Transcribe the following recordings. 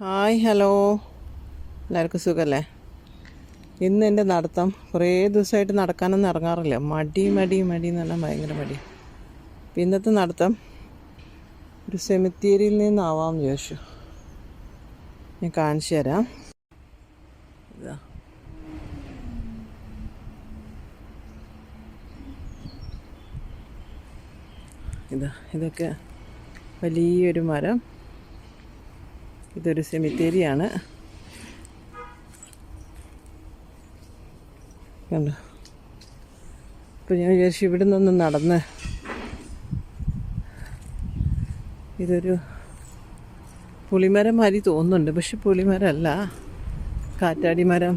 Hi hello. എല്ലാവർക്കും സുഖമല്ലേ ഇന്ന് എന്റെ നടത്തം കുറേ ദിവസമായിട്ട് നടക്കാനൊന്നും ഇറങ്ങാറില്ല. മടി മടി മടി എന്ന് പറഞ്ഞാൽ ഭയങ്കര മടി. ഇന്നത്തെ നടത്തം ഒരു സെമിത്തേരിയിൽ നിന്നാവാമെന്ന് ചോദിച്ചു ഞാൻ കാണിച്ചു തരാം. ഇതാ. ഇതാ ഇതൊക്കെ വലിയൊരു മരം. ഇതൊരു സെമിത്തേരിയാണ് കണ്ടോ? അപ്പോൾ ഞാൻ വിചാരിച്ചു ഇവിടെ നിന്ന് നടന്ന്. ഇതൊരു പുളിമരം മാതിരി തോന്നുന്നുണ്ട്. പക്ഷെ പുളിമരമല്ല കാറ്റാടി മരം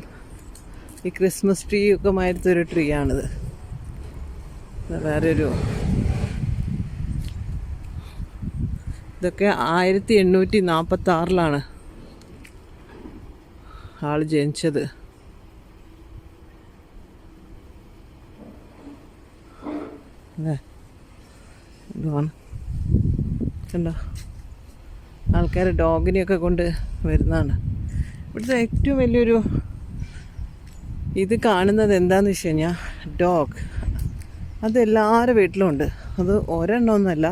ഈ ക്രിസ്മസ് ട്രീ ഒക്കെ മാതിരത്തെ ഒരു ട്രീ ആണിത്. വേറെ ഒരു ഇതൊക്കെ ആയിരത്തി എണ്ണൂറ്റി നാൽപ്പത്തി ആറിലാണ് ആൾ ജനിച്ചത് കണ്ടോ? ആൾക്കാർ ഡോഗിനെയൊക്കെ കൊണ്ട് വരുന്നതാണ്. ഇവിടുത്തെ ഏറ്റവും വലിയൊരു ഇത് കാണുന്നത് എന്താണെന്ന് വെച്ച് കഴിഞ്ഞാൽ ഡോഗ്. അത് എല്ലാവരുടെ വീട്ടിലും ഉണ്ട്. അത് ഒരെണ്ണമൊന്നുമല്ല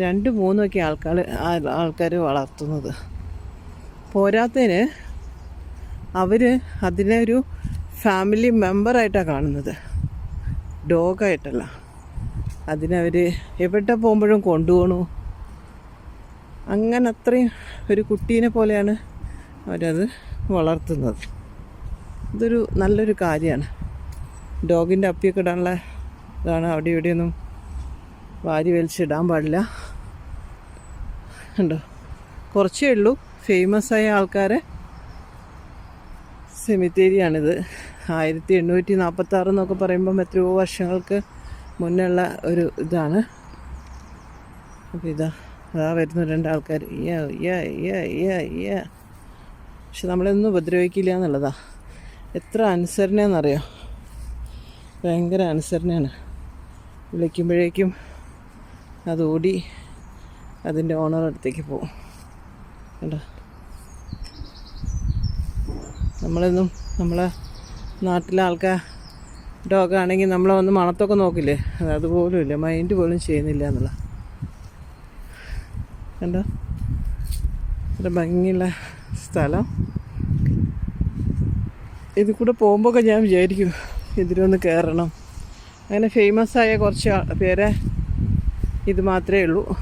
രണ്ട് മൂന്നൊക്കെ ആൾക്കാർ ആൾക്കാർ വളർത്തുന്നത്. പോരാത്തതിന് അവർ അതിനെ ഒരു ഫാമിലി മെമ്പറായിട്ടാണ് കാണുന്നത്. ഡോഗായിട്ടല്ല. അതിനവർ എവിടെ പോകുമ്പോഴും കൊണ്ടുപോകണു അങ്ങനെ അത്രയും ഒരു കുട്ടീനെ പോലെയാണ് അവരത് വളർത്തുന്നത്. ഇതൊരു നല്ലൊരു കാര്യമാണ്. ഡോഗിന്റെ അപ്പിയൊക്കെ ഇടാനുള്ള ഇതാണ്. അവിടെ ഇവിടെയൊന്നും വാരി വലിച്ചിടാൻ പാടില്ല. ഉണ്ടോ? കുറച്ചേ ഉള്ളൂ. ഫേമസ് ആയ ആൾക്കാരെ. സെമിത്തേരിയാണിത് ആയിരത്തി എണ്ണൂറ്റി നാൽപ്പത്തി ആറ് എന്നൊക്കെ പറയുമ്പം എത്രയോ വർഷങ്ങൾക്ക് മുന്നുള്ള ഒരു ഇതാണ്. അപ്പോൾ ഇതാ അതാ വരുന്ന രണ്ടാൾക്കാർ യ്യ യ്യ യ്യ യ്യ യ്യ. പക്ഷെ നമ്മളൊന്നും ഉപദ്രവിക്കില്ല എന്നുള്ളതാ. എത്ര അനുസരണയെന്നറിയോ? ഭയങ്കര അനുസരണയാണ്. വിളിക്കുമ്പോഴേക്കും അതോടി അതിന്റെ ഓണർ അടുത്തേക്ക് പോകും കേട്ടോ നമ്മളൊന്നും നമ്മളെ നാട്ടിലെ ആൾക്കാർ ഡോഗ് ആണെങ്കിൽ നമ്മളെ വന്ന് മണത്തൊക്കെ നോക്കില്ലേ? അത് അതുപോലും ഇല്ല. മൈൻഡ് പോലും ചെയ്യുന്നില്ല എന്നുള്ള. കണ്ടോ? ഒരു ഭംഗിയുള്ള സ്ഥലം. ഇതിൽ കൂടെ പോകുമ്പോഴൊക്കെ ഞാൻ വിചാരിക്കും ഇതിലൊന്ന് കയറണം. അങ്ങനെ ഫേമസ് ആയ കുറച്ച് പേരെ ഇത് മാത്രമേ ഉള്ളൂ.